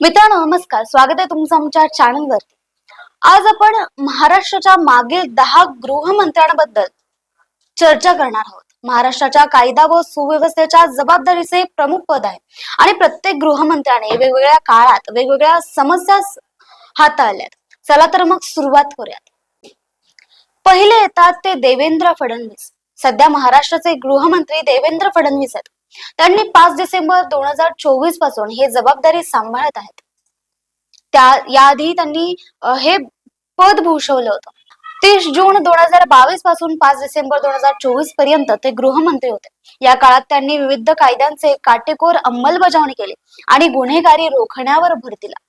मित्रांनो नमस्कार. स्वागत आहे तुमचं आमच्या चॅनलवरती आज आपण महाराष्ट्राच्या मागील दहा गृहमंत्र्यांबद्दल चर्चा करणार आहोत. महाराष्ट्राच्या कायदा व सुव्यवस्थेच्या जबाबदारीचे प्रमुख पद आहे. आणि प्रत्येक गृहमंत्र्याने वेगवेगळ्या काळात वेगवेगळ्या समस्या हाताळल्यात. चला तर मग सुरुवात करूयात. पहिले येतात ते देवेंद्र फडणवीस. सध्या महाराष्ट्राचे गृहमंत्री देवेंद्र फडणवीस आहेत. त्यांनी पाच डिसेंबर दोन हजार चोवीसपासून हे जबाबदारी सांभाळत आहेत. त्या याआधी त्यांनी हे पद भूषवलं होतं. तीस जून दोन हजार बावीसपासून पाच डिसेंबर दोन हजार चोवीसपर्यंत ते गृहमंत्री होते. या काळात त्यांनी विविध कायद्यांचे काटेकोर अंमलबजावणी केली आणि गुन्हेगारी रोखण्यावर भर दिला.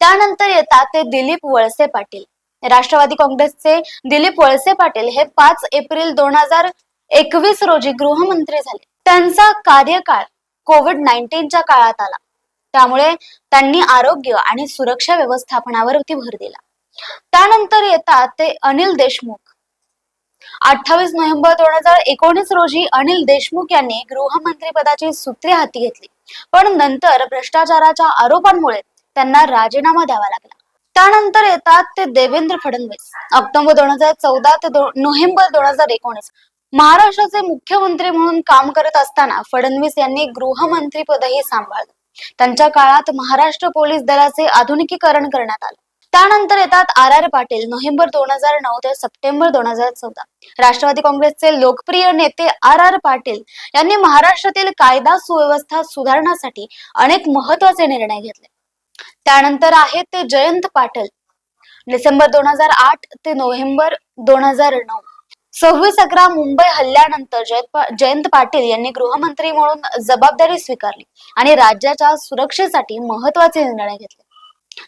त्यानंतर येतात ते दिलीप वळसे पाटील. राष्ट्रवादी काँग्रेसचे दिलीप वळसे पाटील हे पाच एप्रिल दोन हजार एकवीस रोजी गृहमंत्री झाले. त्यांचा कार्यकाळ कोविड नाईन्टीनच्या काळात आला. त्यामुळे त्यांनी आरोग्य आणि सुरक्षा व्यवस्थापनावरती भर दिला. त्यानंतर येतात ते अनिल देशमुख. अठ्ठावीस नोव्हेंबर दोन हजार एकोणीस रोजी अनिल देशमुख यांनी गृहमंत्री पदाची सूत्रे हाती घेतली. पण नंतर भ्रष्टाचाराच्या आरोपांमुळे त्यांना राजीनामा द्यावा लागला. त्यानंतर येतात ते देवेंद्र फडणवीस. ऑक्टोबर दोन हजार चौदा ते दो- नोव्हेंबर दोन हजार एकोणीस. महाराष्ट्राचे मुख्यमंत्री म्हणून काम करत असताना फडणवीस यांनी गृहमंत्री पदही सांभाळलं. त्यांच्या काळात महाराष्ट्र पोलीस दलाचे आधुनिकीकरण करण्यात आलं. त्यानंतर येतात आर आर पाटील नोव्हेंबर दोन हजार नऊ ते सप्टेंबर दोन हजार चौदा. राष्ट्रवादी काँग्रेसचे लोकप्रिय नेते आर आर पाटील यांनी महाराष्ट्रातील कायदा सुव्यवस्था सुधारण्यासाठी अनेक महत्त्वाचे निर्णय घेतले. त्यानंतर आहेत ते जयंत पाटील. डिसेंबर दोन हजार आठ ते नोव्हेंबर दोन हजार नऊ. सव्वीस अकरा मुंबई हल्ल्यानंतर जयंत जयंत पाटील यांनी गृहमंत्री म्हणून जबाबदारी स्वीकारली आणि राज्याच्या सुरक्षेसाठी महत्त्वाचे निर्णय घेतले.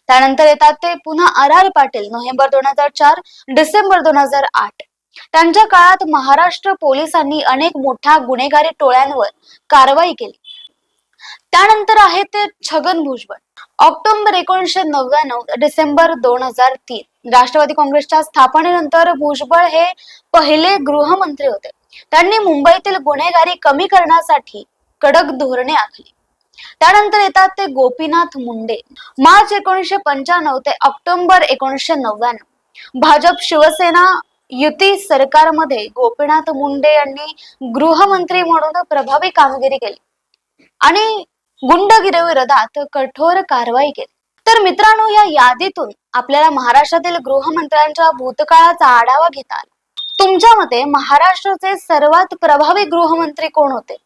त्यानंतर येतात ते पुन्हा आर आर पाटील नोव्हेंबर दोन हजार चार डिसेंबर दोन हजार आठ. त्यांच्या काळात महाराष्ट्र पोलिसांनी अनेक मोठ्या गुन्हेगारी टोळ्यांवर कारवाई केली. त्यानंतर आहे ते छगन भुजबळ. ऑक्टोबर एकोणीशे नव्याण्णव डिसेंबर दोन हजार तीन. राष्ट्रवादी काँग्रेसच्या स्थापनेनंतर भुजबळ हे पहिले गृहमंत्री होते. त्यांनी मुंबईतील गुन्हेगारी कमी करण्यासाठी कडक धोरणे आखली. त्यानंतर येतात ते गोपीनाथ मुंडे. मार्च एकोणीसशे पंच्याण्णव ते ऑक्टोबर एकोणीसशे नव्याण्णव. भाजप शिवसेना युती सरकारमध्ये गोपीनाथ मुंडे यांनी गृहमंत्री म्हणून प्रभावी कामगिरी केली. आणि गुंडगिरीविरोधात कठोर कारवाई केली. तर मित्रांनो या यादीतून आपल्याला महाराष्ट्रातील गृहमंत्र्यांच्या भूतकाळाचा आढावा घेता आला. तुमच्या मते महाराष्ट्राचे सर्वात प्रभावी गृहमंत्री कोण होते?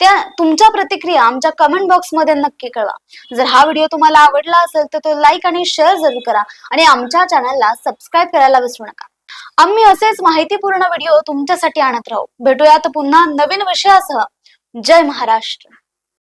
त्या तुमच्या प्रतिक्रिया आमच्या कमेंट बॉक्समध्ये नक्की कळवा. जर हा व्हिडिओ तुम्हाला आवडला असेल तर तो लाईक आणि शेअर जरूर करा आणि आमच्या चॅनलला सबस्क्राईब करायला विसरू नका. आम्ही असेच माहितीपूर्ण व्हिडिओ तुमच्यासाठी आणत राहू. भेटूयात पुन्हा नवीन विषयासह. जय महाराष्ट्र.